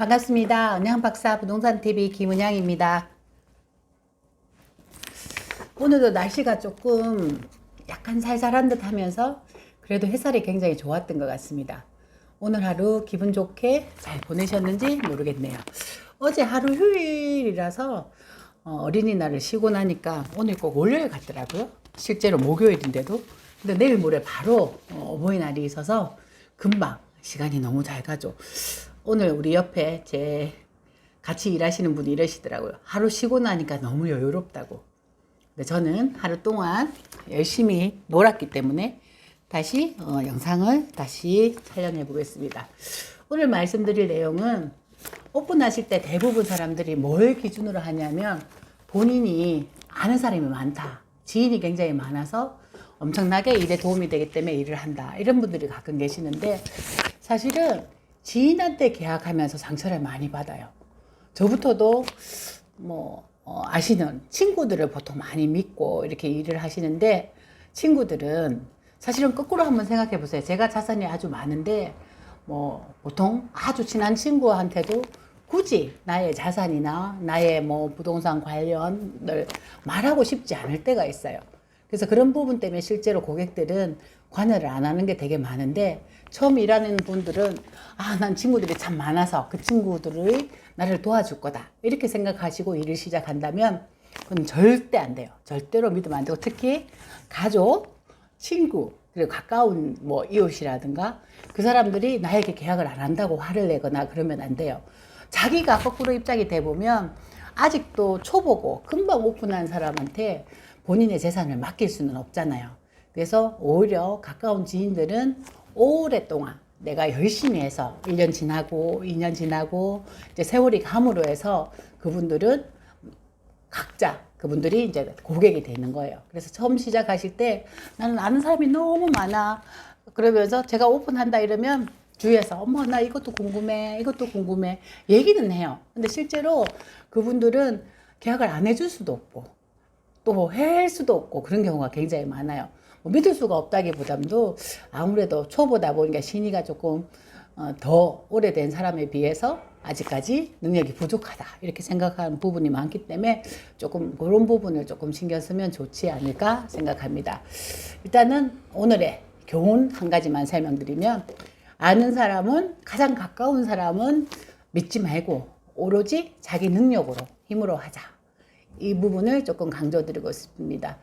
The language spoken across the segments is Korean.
반갑습니다. 은양 박사 부동산 TV 김은양입니다. 오늘도 날씨가 조금 약간 살살한 듯 하면서 그래도 햇살이 굉장히 좋았던 것 같습니다. 오늘 하루 기분 좋게 잘 보내셨는지 모르겠네요. 어제 하루 휴일이라서 어, 어린이날을 쉬고 나니까 오늘 꼭 월요일 같더라고요. 실제로 목요일인데도. 근데 내일 모레 바로 어, 어버이날이 있어서 금방 시간이 너무 잘 가죠. 오늘 우리 옆에 제 같이 일하시는 분이 이러시더라고요. 하루 쉬고 나니까 너무 여유롭다고. 근데 저는 하루 동안 열심히 놀았기 때문에 다시 어, 영상을 다시 촬영해 보겠습니다. 오늘 말씀드릴 내용은 오픈하실 때 대부분 사람들이 뭘 기준으로 하냐면 본인이 아는 사람이 많다. 지인이 굉장히 많아서 엄청나게 일에 도움이 되기 때문에 일을 한다. 이런 분들이 가끔 계시는데 사실은 지인한테 계약하면서 상처를 많이 받아요. 저부터도 뭐 어, 아시는 친구들을 보통 많이 믿고 이렇게 일을 하시는데 친구들은 사실은 거꾸로 한번 생각해 보세요. 제가 자산이 아주 많은데 뭐 보통 아주 친한 친구한테도 굳이 나의 자산이나 나의 뭐 부동산 관련을 말하고 싶지 않을 때가 있어요. 그래서 그런 부분 때문에 실제로 고객들은 관여를 안 하는 게 되게 많은데 처음 일하는 분들은 아, 난 친구들이 참 많아서 그 친구들이 나를 도와줄 거다. 이렇게 생각하시고 일을 시작한다면 그건 절대 안 돼요. 절대로 믿으면 안 되고 특히 가족, 친구, 그리고 가까운 뭐 이웃이라든가 그 사람들이 나에게 계약을 안 한다고 화를 내거나 그러면 안 돼요. 자기가 거꾸로 입장이 돼 보면 아직도 초보고 금방 오픈한 사람한테 본인의 재산을 맡길 수는 없잖아요. 그래서 오히려 가까운 지인들은 오랫동안 내가 열심히 해서 1년 지나고 2년 지나고 이제 세월이 감으로 해서 그분들은 각자 그분들이 이제 고객이 되는 거예요. 그래서 처음 시작하실 때 나는 아는 사람이 너무 많아. 그러면서 제가 오픈한다 이러면 주위에서 어머 나 이것도 궁금해 이것도 궁금해 얘기는 해요. 근데 실제로 그분들은 계약을 안 해줄 수도 없고 또할 수도 없고 그런 경우가 굉장히 많아요. 뭐 믿을 수가 없다기보담도 아무래도 초보다 보니까 신의가 조금 어, 더 오래된 사람에 비해서 아직까지 능력이 부족하다 이렇게 생각하는 부분이 많기 때문에 조금 그런 부분을 조금 신경 쓰면 좋지 않을까 생각합니다. 일단은 오늘의 교훈 한 가지만 설명드리면 아는 사람은 가장 가까운 사람은 믿지 말고 오로지 자기 능력으로 힘으로 하자. 이 부분을 조금 강조드리고 싶습니다.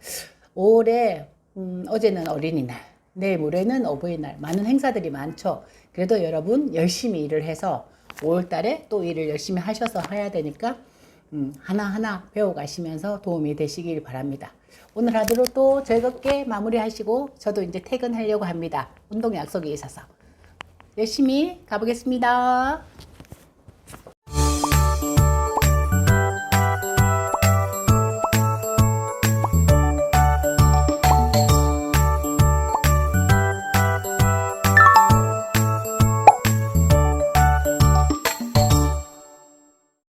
올해 음, 어제는 어린이날, 내일 모레는 어버이날, 많은 행사들이 많죠. 그래도 여러분 열심히 일을 해서 5월달에 또 일을 열심히 하셔서 해야 되니까 음, 하나하나 배워가시면서 도움이 되시길 바랍니다. 오늘 하루도 또 즐겁게 마무리하시고 저도 이제 퇴근하려고 합니다. 운동 약속이 있어서 열심히 가보겠습니다.